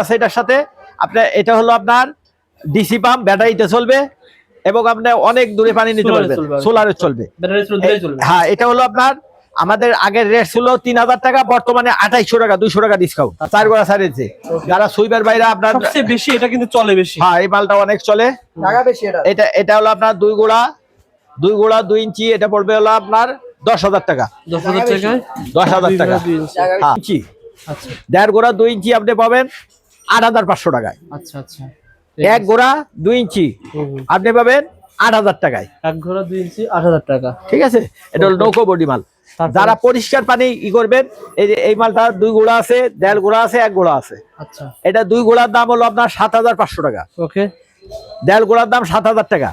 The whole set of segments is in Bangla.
আছে এটার সাথে। আপনার এটা হলো আপনার ডিসি পাম্প ব্যাটারিতে চলবে এবং আপনি অনেক দূরে পানি নিতে পারবেন। সোলারে চলবে। হ্যাঁ এটা হলো আপনার আমাদের আগের রেট ছিল তিন হাজার টাকা বর্তমানে আঠাইশশো টাকা দুইশো টাকা ডিসকাউন্ট চার গোড়া সারিয়েছে যারা সুইবার বাইরে আপনার বেশি এটা কিন্তু চলে বেশি। হ্যাঁ এই মালটা অনেক চলে। টাকা বেশি এটা। এটা এটা হলো আপনার দুই গোড়া দুই গোড়া দুই ইঞ্চি এটা পড়বে হলো আপনার দশ হাজার টাকা। দশ হাজার টাকায়? দশ হাজার টাকা। ইঞ্চি। হ্যাঁ, ইঞ্চি আচ্ছা। দেড় গোড়া দুই ইঞ্চি আপনি পাবেন। আট হাজার পাঁচশো টাকায়। আচ্ছা আচ্ছা। এক গোড়া দুই ইঞ্চি। আপনি পাবেন আট হাজার টাকায়। এক ঘোড়া দুই ইঞ্চি আট হাজার টাকা। ঠিক আছে? এটা হলো নৌকো বডি মাল। যারা পরিষ্কার পানি ই করবেন এই যে এই মালটা দুই গোড়া আছে দেড় গোড়া আছে এক গোড়া আছে। আচ্ছা। এটা দুই গোড়ার দাম হলো আপনার সাত হাজার পাঁচশো টাকা। ওকে। দেড় গোড়ার দাম সাত হাজার টাকা।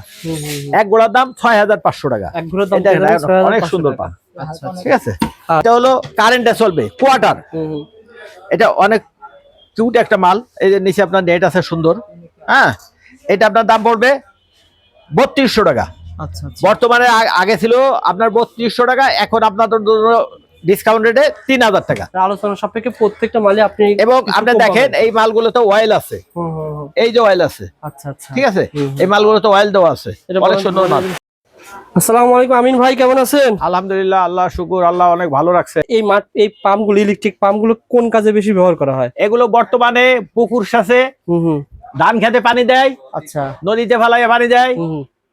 এক গোড়ার দাম ছয় হাজার পাঁচশো টাকা। অনেক সুন্দর। পান। আচ্ছা আচ্ছা। ঠিক আছে? এটা হলো কারেন্টে চলবে কোয়ার্টার। এটা অনেক কিউট একটা মাল। এই যে নিচে আপনার নেট আছে সুন্দর। হ্যাঁ? এটা আপনার দাম পড়বে বত্রিশশো টাকা। আচ্ছা আচ্ছা। বর্তমানে আগে ছিল আপনার বত্রিশশো টাকা এখন আপনার ডিসকাউন্ট রেটে তিন হাজার টাকা। আলোচনা সাপেক্ষে প্রত্যেকটা মালে আপনি এবং আপনি দেখেন। এই মালগুলোতে অয়েল আছে। এই যে অয়েল আছে। আচ্ছা আচ্ছা। ঠিক আছে। এই মালগুলোতে অয়েল দেওয়া আছে। এটা অনেক সুন্দর মাল। আসসালামু আলাইকুম আমিন ভাই কেমন আছেন? আলহামদুলিল্লাহ আল্লাহ শুকুর আল্লাহ অনেক ভালো রাখছে। এই মাঠ এই পাম্পগুলো ইলেকট্রিক পাম্পগুলো কোন কাজে বেশি ব্যবহার করা হয়? এগুলো বর্তমানে পুকুর সাথে ধান খেতে পানি দেয় আচ্ছা। নদীতে ফেলাইয়ে পানি দেয়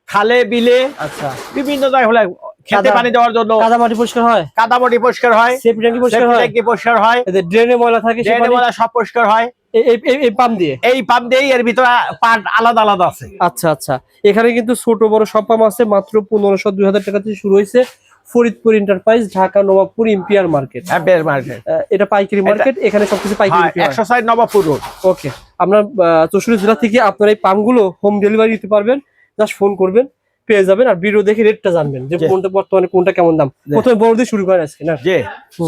খালে বিলে আচ্ছা। বিভিন্ন জায়গায় হলে খেতে পানি দেওয়ার জন্য কাদা মাটি পরিষ্কার হয়? কাদামাটি পরিষ্কার হয় সেফটি ট্যাঙ্কি পরিষ্কার হয়? পরিষ্কার হয় ড্রেনে ময়লা থাকে ড্রেনে পানি- সব পরিষ্কার হয়। এই- পাম্প দিয়ে? এই পাম্প দিয়েই এর ভিতরে পার্ট আলাদা আলাদা আছে। আচ্ছা আচ্ছা। এখানে কিন্তু ছোট বড় সব পাম্প আছে মাত্র পনেরোশো দুই হাজার টাকা থেকে শুরু হয়েছে Faridpur enterprise Dhaka Nawabpur empire market. হ্যাঁ, মার্কেট। এটা পাইকারি মার্কেট এখানে সবকিছু পাইকারি বিক্রি হয়। একশো সাইড নবাবপুর রোড ওকে আমরা আহ, চৌষট্টি জেলা থেকে আপনার এই পাম্পগুলো হোম ডেলিভারি দিতে পারবেন। জাস্ট ফোন করবেন। পেয়ে যাবেন আর ভিডিও দেখে রেটটা জানবেন যে কোনটা বর্তমানে কোনটা কেমন দাম। প্রথমে বড় দিয়ে শুরু করেন আজকে না? যে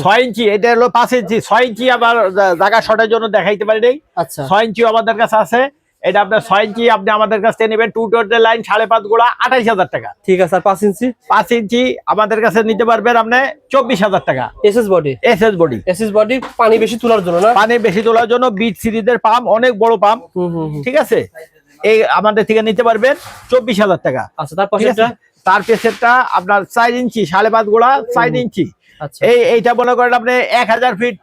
ছয় ইঞ্চি এটা হলো পাঁচ ইঞ্চি। ছয় ইঞ্চি আবার জায়গা শর্টের জন্য দেখাইতে পারি নাই আচ্ছা। ছয় ইঞ্চি আমাদের কাছে আছে। এটা আপনার ছয় ইঞ্চি আপনি আমাদের কাছ থেকে নেবেন টু টোয়েন্টি লাইন সাড়ে পাঁচ গোড়া আঠাইশ হাজার টাকা। ঠিক আছে আর পাঁচ ইঞ্চি? পাঁচ ইঞ্চি আমাদের কাছে নিতে পারবেন আপনি চব্বিশ হাজার টাকা। S S body S S body S S body পানি বেশি তোলার জন্য না? পানি বেশি তোলার জন্য বিট সিরিজের পাম্প অনেক বড় পাম্প। ঠিক আছে? এই আমাদের থেকে নিতে পারবেন চব্বিশ হাজার টাকা। আচ্ছা তার পেছনটা আপনার চার ইঞ্চি সাড়ে পাঁচ গোড়া চার ইঞ্চি। আচ্ছা। এই এইটা মনে করেন আপনি এক হাজার ফিট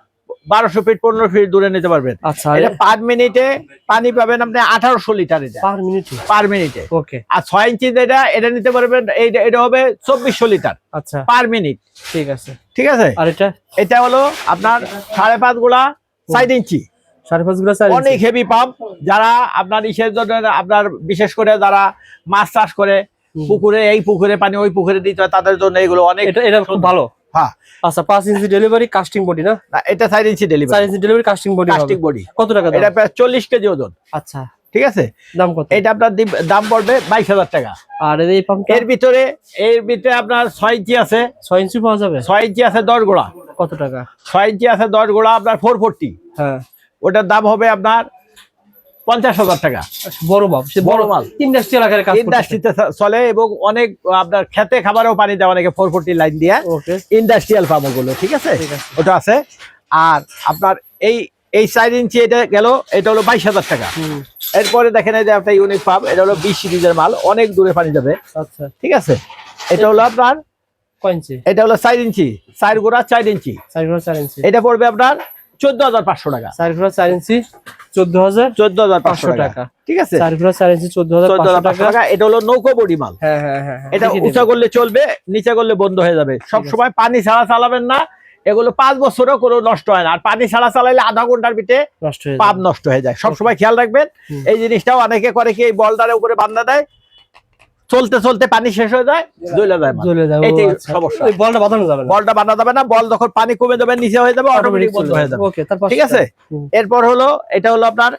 বারোশো ফিট পনেরো ফিট দূরে নিতে পারবেন। আচ্ছা এটা পার মিনিটে পানি পাবেন আপনি আঠারোশো লিটার এটা। পার মিনিট পার মিনিটে ওকে আর ছয় ইঞ্চি যেটা এটা নিতে পারবেন এইটা এটা হবে চব্বিশশো লিটার আচ্ছা। পার মিনিট ঠিক আছে। ঠিক আছে? আর এটা? এটা হলো আপনার সাড়ে পাঁচ গোড়া সাইড ইঞ্চি। অনেক হেভি পাম্প যারা আপনার ইসের জন্য আপনার বিশেষ করে যারা মাছ চাষ করে পুকুরে এই পুকুরে পানি ওই পুকুরে দিতে হয় তাদের জন্য এগুলো অনেক এটা খুব ভালো। হ্যাঁ। আচ্ছা পাঁচ ইঞ্চি ডেলিভারি কাস্টিং বডি না? এটা সাইড ইঞ্চি চার delivery inch delivery casting body কত টাকা এটা প্রায় চল্লিশ কেজি ওজন। আচ্ছা। ঠিক আছে? দাম কত? এটা আপনার দাম পড়বে বাইশ হাজার টাকা। আর এই পাম্পটা এর ভিতরে এর ভিতরে আপনার ছয় ইঞ্চি আছে। ছয় ইঞ্চি পাওয়া যাবে? ছয় ইঞ্চি আছে দশ গোড়া। কত টাকা? ছয় ইঞ্চি আছে দশ গোড়া আপনার ফোর ফোরটি হ্যাঁ। ওটার দাম হবে আপনার পঞ্চাশ হাজার টাকা। বড় সে বড় মাল। ইন্ডাস্ট্রি এলাকার কাজ ইন্ডাস্ট্রিতে চলে এবং অনেক আপনার খেতে খাবারেও পানি দেওয়া অনেকে ফোর ফোরটি লাইন দিয়ে। ইন্ডাস্ট্রিয়াল পাম্প ওগুলো ঠিক আছে? ওটা আছে। আর আপনার এই এই চার ইঞ্চি এটা গেল এটা হলো বাইশ হাজার টাকা। এরপরে দেখেন এই যে একটা ইউনিক পাম্প এটা হলো বিশ সিরিজের মাল অনেক দূরে পানি যাবে। আচ্ছা। ঠিক আছে? এটা হলো আপনার ইঞ্চি? এটা হলো চার ইঞ্চি। চার গোড়া চার ইঞ্চি। এটা পড়বে আপনার চোদ্দ হাজার পাঁচশো টাকা। চার ঘোড়া চার ইঞ্চি চোদ্দ হাজার চোদ্দ হাজার পাঁচশো টাকা। টাকা। ঠিক আছে? চার ঘোড়া চার ইঞ্চি চোদ্দ হাজার চোদ্দ হাজার পাঁচশো পাঁচশো টাকা। টাকা। এটা হলো নৌকো বডি মাল হ্যাঁ হ্যাঁ হ্যাঁ। এটা দেখিয়ে উঁচা করলে চলবে নিচে করলে বন্ধ হয়ে যাবে। সব সময় পানি ছাড়া চালাবেন না। এগুলো পাঁচ বছরও কোনো নষ্ট হয় না। আর পানি ছাড়া চালাইলে আধা ঘণ্টার ভিতরে পাপ নষ্ট হয়ে যায়। সব সময় খেয়াল রাখবেন। এই জিনিসটাও অনেকে করে কি এই বলটার উপরে বান্ধা দেয় চলতে চলতে পানি শেষ হয়ে যায় জ্বলে যায়। জ্বলে যাবে এইটাই ও আচ্ছা। সমস্যা। ওই বলটা বাঁধানো যাবে না? বলটা বান্ধা যাবে না বল যখন পানি কমে যাবে নিচে হয়ে যাবে অটোমেটিক বন্ধ হয়ে যাবে। ওকে তারপর ঠিক আছে? এরপর হলো এটা হলো আপনার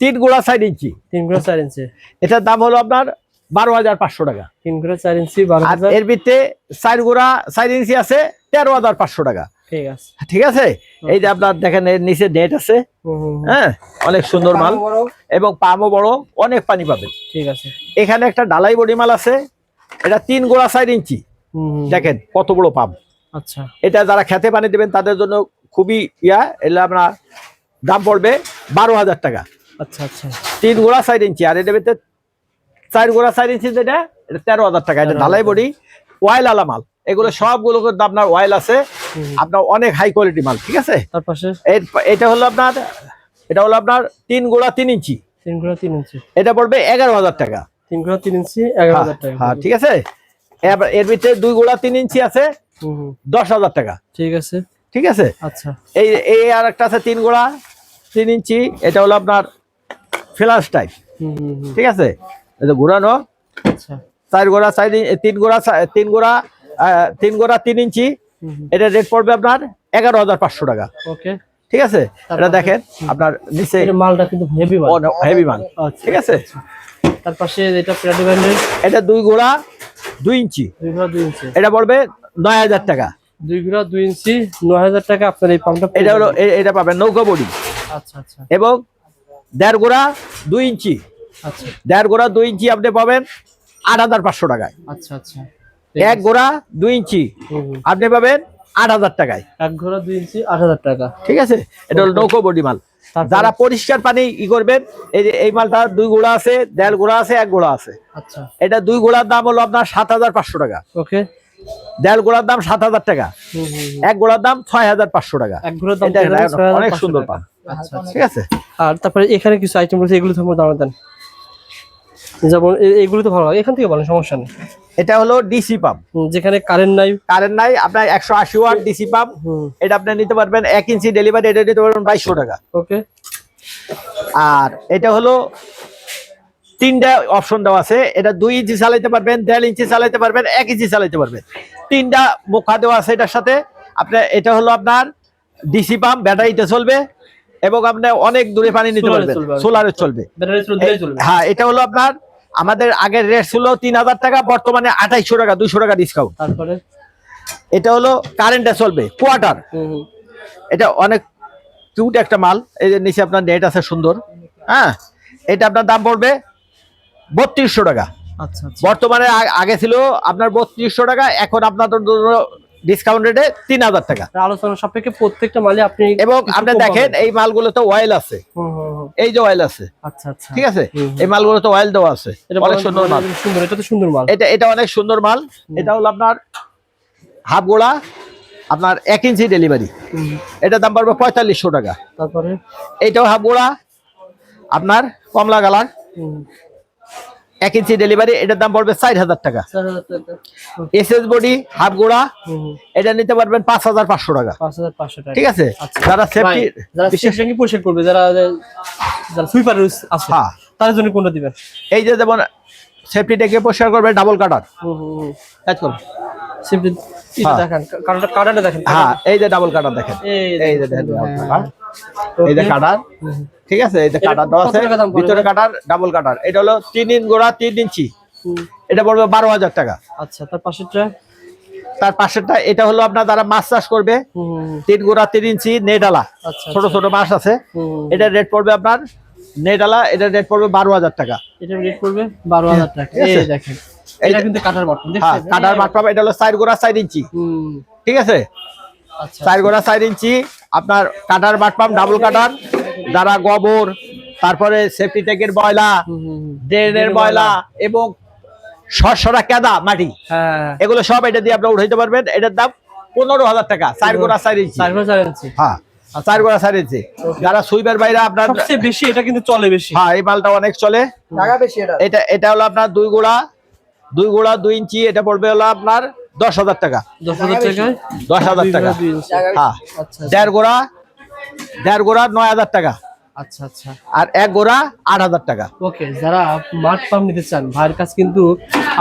তিন গুড়া সাইড ইঞ্চি। তিন ঘোড়া চার ইঞ্চি। এটার দাম হলো আপনার বারো হাজার পাঁচশো টাকা। তিন ঘোড়া চার ইঞ্চি এর ভিতরে চার গুড়া সাইড ইঞ্চি আছে তেরো হাজার পাঁচশো টাকা। ঠিক আছে। ঠিক এই যে আপনার দেখেন এর নিচে নেট আছে। হ্যাঁ অনেক সুন্দর মাল। এবং পামও বড় অনেক পানি পাবেন। ঠিক আছে। এখানে একটা ডালাই বডি মাল আছে। এটা তিন গোড়া সাইড ইঞ্চি। দেখেন কত বড় পাম্প আচ্ছা। এটা যারা খেতে পানি দেবেন তাদের জন্য খুবই ইয়া এলে আপনার দাম পড়বে বারো হাজার টাকা। আচ্ছা আচ্ছা। তিন গোড়া চার ইঞ্চি। আর এটা চার গোড়া চার ইঞ্চি যেটা এটা তেরো হাজার টাকা। এটা 13,000 ঢালাই বডি। ওয়াইল আলা মাল। এগুলো সবগুলো কিন্তু আপনার ওয়াইল আছে। আপনার অনেক হাই কোয়ালিটি মাল ঠিক আছে? এটা হলো আপনার এটা হলো আপনার তিন গোড়া তিন ইঞ্চি। তিন ঘোড়া তিন ইঞ্চি। এটা পড়বে এগারো হাজার টাকা। তিন ঘোড়া তিন ইঞ্চি এগারো হ্যাঁ, হাজার টাকা। হ্যাঁ ঠিক আছে? এর ভিতরে দুই গোড়া তিন ইঞ্চি আছে দশ হাজার টাকা। ঠিক আছে। ঠিক আছে? আচ্ছা। এই এই আর একটা আছে তিন গোড়া তিন ইঞ্চি এটা হলো আপনার ফ্লাস টাইপ ঠিক আছে? এটা ঘুরানো। আচ্ছা। চার গোড়া চার ইঞ্চি তিন গোড়া তিন গোড়া তিন গোড়া তিন ইঞ্চি। এটা রেট পড়বে আপনার এগারো হাজার পাঁচশো টাকা। ওকে। ঠিক আছে? এটা দেখেন আপনার নিচে মালটা কিন্তু হেভি মাল। হেভি মাল। আচ্ছা। ঠিক আছে? তার পাশে এটা প্যাডি ব্যান্ডের? এটা দুই গোড়া দুই ইঞ্চি। দুই ঘোড়া দুই ইঞ্চি। এটা পড়বে নয় হাজার টাকা। দুই ঘোড়া দুই ইঞ্চি নয় হাজার টাকা আপনার এই পাম্পটা এটা হলো এটা পাবেন নৌকা বডি। আচ্ছা আচ্ছা। এবং দেড় গোড়া দুই ইঞ্চি। আচ্ছা। দেড় গোড়া দুই ইঞ্চি আপনি পাবেন আট হাজার পাঁচশো টাকায়। আচ্ছা আচ্ছা। এক গোড়া দুই ইঞ্চি। আপনি পাবেন আট হাজার টাকায়। এক ঘোড়া দুই ইঞ্চি আট হাজার টাকা। ঠিক আছে? এটা হলো নৌকো বডি মাল। যারা পরিষ্কার পানি ই করবেন এই যে এই মালটা দুই গোড়া আছে দেড় গোড়া আছে এক গোড়া আছে। আচ্ছা। এটা দুই গোড়ার দাম হলো আপনার সাত হাজার পাঁচশো টাকা। ওকে দেড় গোড়ার দাম সাত হাজার টাকা। এক গোড়ার দাম ছয় হাজার পাঁচশো টাকা। এক ঘোড়ার দাম এটা পড়বে এটা 6,500 অনেক সুন্দর পান। আচ্ছা আচ্ছা। ঠিক আছে? আর তারপরে এখানে কিছু আইটেম রয়েছে এগুলো তোমার দাম দেন যেমন এগুলো তো ভালো এখান থেকে বলেন সমস্যা নেই। এটা হলো ডিসি পাম্প। যেখানে কারেন্ট নাই। কারেন্ট নাই আপনার একশো আশি ওয়াট ডিসি পাম্প। এটা আপনি নিতে পারবেন এক ইঞ্চি ডেলিভারি এটা নিতে পারবেন বাইশশো টাকা। ওকে আর এটা হলো তিনটা অপশন দেওয়া আছে। এটা দুই ইঞ্চি চালাইতে পারবেন দেড় ইঞ্চি চালাইতে পারবেন এক ইঞ্চি চালাইতে পারবেন। তিনটা মুখা দেওয়া আছে এটার সাথে। আপনার এটা হলো আপনার ডিসি পাম্প ব্যাটারিতে চলবে এবং আপনি অনেক দূরে পানি নিতে পারবেন। সোলারে চলবে। হ্যাঁ এটা হলো আপনার আমাদের আগের রেট ছিল তিন হাজার টাকা বর্তমানে আঠাইশো টাকা দুইশো টাকা ডিসকাউন্ট তারপরে? এটা হলো কারেন্টে চলবে কোয়ার্টার এটা অনেক কিউট একটা মাল এই যে নিচে আপনার নেট আছে সুন্দর। হ্যাঁ এটা আপনার দাম পড়বে বত্রিশশো টাকা। আচ্ছা আচ্ছা। বর্তমানে আগে ছিল আপনার বত্রিশশো টাকা এখন আপনাদের ডিসকাউন্ট রেটে তিন হাজার টাকা। আলোচনা সাপেক্ষে প্রত্যেকটা মালে আপনি এবং আপনি দেখেন। এই মালগুলোতে অয়েল আছে। এই যে অয়েল আছে। আচ্ছা আচ্ছা। ঠিক আছে। এই মালগুলোতে অয়েল দেওয়া আছে। এটা অনেক সুন্দর মাল। সুন্দর এটা তো সুন্দর মাল। এটা এটা অনেক সুন্দর মাল। এটা হলো আপনার হাফ গোড়া আপনার এক ইঞ্চি ডেলিভারি এটার দাম পড়বে পঁয়তাল্লিশশো টাকা। তারপরে? এইটাও হাফ গোড়া আপনার কমলা কালার। এক ইঞ্চি ডেলিভারি এটার দাম পড়বে চার হাজার টাকা। এস এস বডি হাফ গোড়া এটা নিতে পারবেন পাঁচ হাজার পাঁচশো টাকা। ঠিক আছে? আচ্ছা। যারা সেফটি যারা পরিষ্কার করবে যারা সুইপার আছে হ্যাঁ। জন্য কোনটা দিবেন? এই যে যেমন সেফটি টেকে পরিষ্কার করবে ডাবল কাটার। কাজ করুন। সেফটি। দেখেন কাটারটা দেখেন। হ্যাঁ এই যে ডাবল কাটার দেখেন। এই যে দেখেন। এই যে কাটার। ঠিক আছে? এই যে এটা কাটার দেওয়া আছে পড়বে? ভিতরে কাটার ডাবল কাটার। এটা হলো তিন ইঞ্চ গোড়া তিন ইঞ্চি। এটা পড়বে বারো হাজার টাকা। আচ্ছা তার পাশেরটা? তার পাশেরটা এটা হলো আপনার যারা মাছ চাষ করবে। তিন গোড়া তিন ইঞ্চি নেডালা। আচ্ছা ছোট ছোট মাছ আছে। এটার রেট পড়বে আপনার নেডালা এটার রেট পড়বে বারো হাজার টাকা। এটা রেট করবে বারো হাজার টাকা। এই দেখেন এটা কিন্তু কাটার বাটন হ্যাঁ কাটার মাঠ পাবে এটা হলো চার গোড়া চার ইঞ্চি। ঠিক আছে? আচ্ছা চার গোড়া চার ইঞ্চি আপনার cutter but pump double cutter যারা গোবর তারপরে সেফটি ট্যাঙ্কের ময়লা। ড্রেনের ময়লা এবং সরসরা কেদা মাটি। হ্যাঁ। এগুলো সব এটা দিয়ে আপনার উঠাইতে পারবেন। এটার দাম পনেরো হাজার টাকা চার গোড়া চার ইঞ্চি। হ্যাঁ চার গোড়া চার ইঞ্চি। যারা সুইপার বাইরে আপনার সবচেয়ে বেশি এটা কিন্তু চলে বেশি। হ্যাঁ এই মালটা অনেক চলে। এটা এটা হলো আপনার দুই গোড়া দুই গোড়া দুই ইঞ্চি এটা পড়বে হলো আপনার দশ হাজার টাকা। দশ হাজার টাকায় দশ হাজার টাকা। হ্যাঁ। আচ্ছা দেড় গোড়া দেড় গোড়া নয় হাজার টাকা। আচ্ছা আচ্ছা। আর এক গোড়া আট হাজার টাকা। ওকে যারা মাঠ পাম্প নিতে চান ভাইয়ের কাছে কিন্তু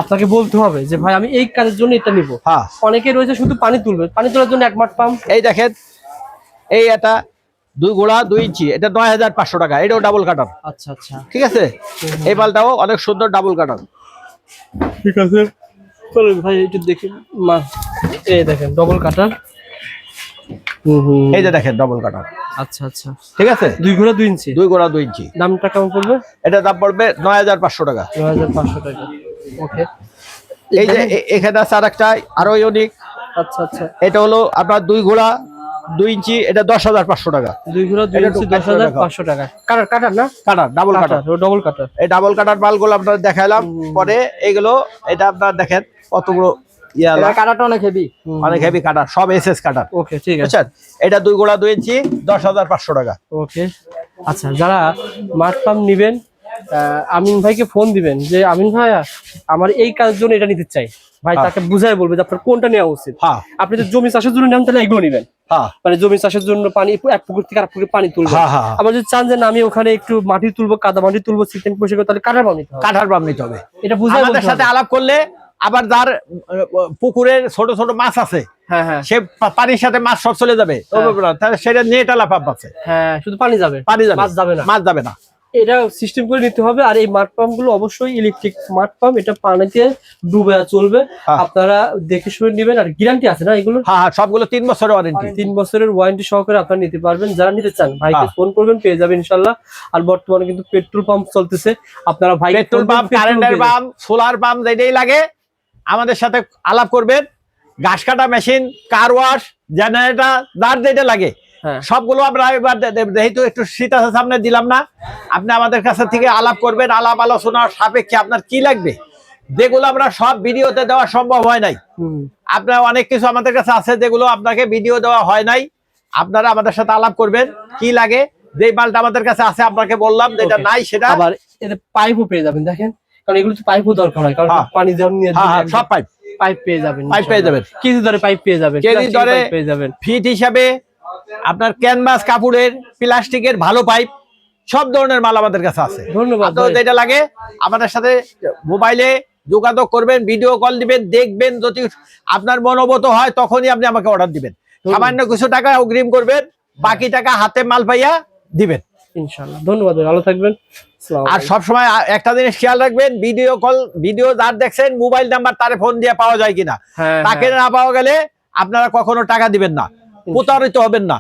আপনাকে বলতে হবে যে ভাই আমি এই কাজের জন্য এটা নিব। হ্যাঁ। অনেকে রয়েছে শুধু পানি তুলবে। পানি তোলার জন্য এক মাঠ পাম্প এই দেখেন এই এটা দুই গোড়া দুই ইঞ্চি এটা নয় হাজার পাঁচশো টাকা এটাও ডাবল কাটার আচ্ছা আচ্ছা। ঠিক আছে? এই পালটাও অনেক সুন্দর ডাবল কাটার ঠিক আছে। ভাই একটু দেখি। মা এই দেখেন ডবল কাটার হুম হুম। এই যে দেখেন ডবল কাটার আচ্ছা আচ্ছা। ঠিক আছে? দুই ঘোড়া দুই ইঞ্চি? দুই ঘোড়া দুই ইঞ্চি। দামটা কেমন পড়বে? এটা দাম পড়বে নয় হাজার পাঁচশো টাকা। নয় হাজার পাঁচশো টাকা। ওকে। এই যে এখানে আছে আর একটা আরও ইউনিক আচ্ছা আচ্ছা। এটা হলো আপনার দুই ঘোড়া দুই ইঞ্চি এটা দশ হাজার পাঁচশো টাকা। দুই ঘোড়া দুই ইঞ্চি দশ হাজার। পাঁচশো টাকা। কাটার কাটার না? Cutter double cutter. Double cutter. এই ডাবল কাটার মালগুলো আপনার দেখাইলাম। পরে এগুলো এটা আপনার দেখেন কতগুলো কাটাটা অনেক হেভি অনেক হেভি কাটার সব এস এস কাটার। ওকে ঠিক আছে। এটা দুই গোড়া দুই ইঞ্চি দশ হাজার পাঁচশো টাকা। ওকে আচ্ছা যারা মাঠ পাম্প নিবেন আমিন ভাইকে ফোন দিবেন যে আমিন ভাই আমার এই কাজের জন্য এটা নিতে চাই। ভাই হ্যাঁ। তাকে বুঝাই বলবে যে আপনার কোনটা নেওয়া উচিত? হ্যাঁ। আপনি যদি জমি চাষের জন্য নেন তাহলে এগুলো নেবেন। হ্যাঁ। মানে জমি চাষের জন্য পানি এক পুকুর থেকে আর পুকুরে পানি হ্যাঁ। আবার যদি চান যে আমি ওখানে একটু মাটি তুলবো কাদা মাটি তুলবো পরিষ্কার তাহলে পাম্প নিতে হবে। কাঠার বাম নিতে হবে। এটা বুঝাই আমাদের সাথে আলাপ করলে আবার যার পুকুরের ছোট ছোট মাছ আছে হ্যাঁ হ্যাঁ। সে পানির সাথে মাছ সব চলে যাবে। সেটা নেট আলা পাম্প আছে। হ্যাঁ শুধু পানি যাবে। পানি যাবে। মাছ যাবে না। মাছ যাবে না। এটা সিস্টেম করে নিতে হবে। আর এই মাঠ পাম্পগুলো অবশ্যই ইলেকট্রিক স্মার্ট পাম্প এটা পানিতে ডুবে চলবে। হ্যাঁ। আপনারা দেখে শুনে নেবেন। আর গ্যারান্টি আছে না এগুলো হ্যাঁ হ্যাঁ সবগুলো তিন বছরের ওয়ারেন্টি তিন বছরের ওয়ারেন্টি সহকারে আপনারা নিতে পারবেন। যারা নিতে চান ভাইকে হ্যাঁ। ফোন করবেন পেয়ে যাবেন ইনশাল্লাহ আর বর্তমানে কিন্তু পেট্রোল পাম্প চলতেছে। আপনারা ভাই পেট্রোল পাম্প কারেন্টের পাম্প সোলার পাম্প যেটাই লাগে আমাদের সাথে আলাপ করবেন। ঘাস কাটা মেশিন কার ওয়াশ জেনারেটর যার যেটা লাগে। হ্যাঁ সবগুলো আমরা এবার যেহেতু একটু শীত আছে সামনে দিলাম না। আপনি আমাদের কাছে থেকে আলাপ করবেন আলাপ আলোচনার সাপেক্ষে আপনার কি লাগবে? যেগুলো আমরা সব ভিডিওতে দেওয়া সম্ভব হয় নাই। আপনার অনেক কিছু আমাদের কাছে আছে যেগুলো আপনাকে ভিডিও দেওয়া হয় নাই। আপনারা আমাদের সাথে আলাপ করবেন কি লাগে? যে মালটা আমাদের কাছে আছে আপনাকে বললাম যেটা নাই সেটা আবার পাইপও পেয়ে যাবেন দেখেন। কারণ এগুলো তো পাইপও দরকার হয় কারণ হ্যাঁ। পানি যেমন নিয়ে হ্যাঁ হ্যাঁ সব পাইপ। পাইপ পেয়ে যাবেন পাইপ পেয়ে যাবেন। কেজি দরে পাইপ পেয়ে যাবেন কেজি দরে- পাইপ পেয়ে যাবেন। ফিট হিসাবে আপনার ক্যানভাস কাপড়ের প্লাস্টিকের ভালো পাইপ সব ধরনের মাল আমাদের কাছে আছে। ধন্যবাদ যেটা লাগে আমাদের সাথে মোবাইলে যোগাযোগ করবেন ভিডিও কল দিবেন দেখবেন যদি আপনার মনোবত হয় তখনই আপনি আমাকে অর্ডার দিবেন। সামান্য কিছু টাকা অগ্রিম করবেন বাকি টাকা হাতে মাল পাইয়া দিবেন। ইনশাল্লাহ ধন্যবাদ ভালো থাকবেন। আর সব সময় একটা জিনিস খেয়াল রাখবেন ভিডিও কল ভিডিও যার দেখছেন মোবাইল নাম্বার তারে ফোন দিয়ে পাওয়া যায় কিনা। হ্যাঁ, তাকে না পাওয়া গেলে আপনারা কখনো টাকা দিবেন না। প্রতারিত হবেন না।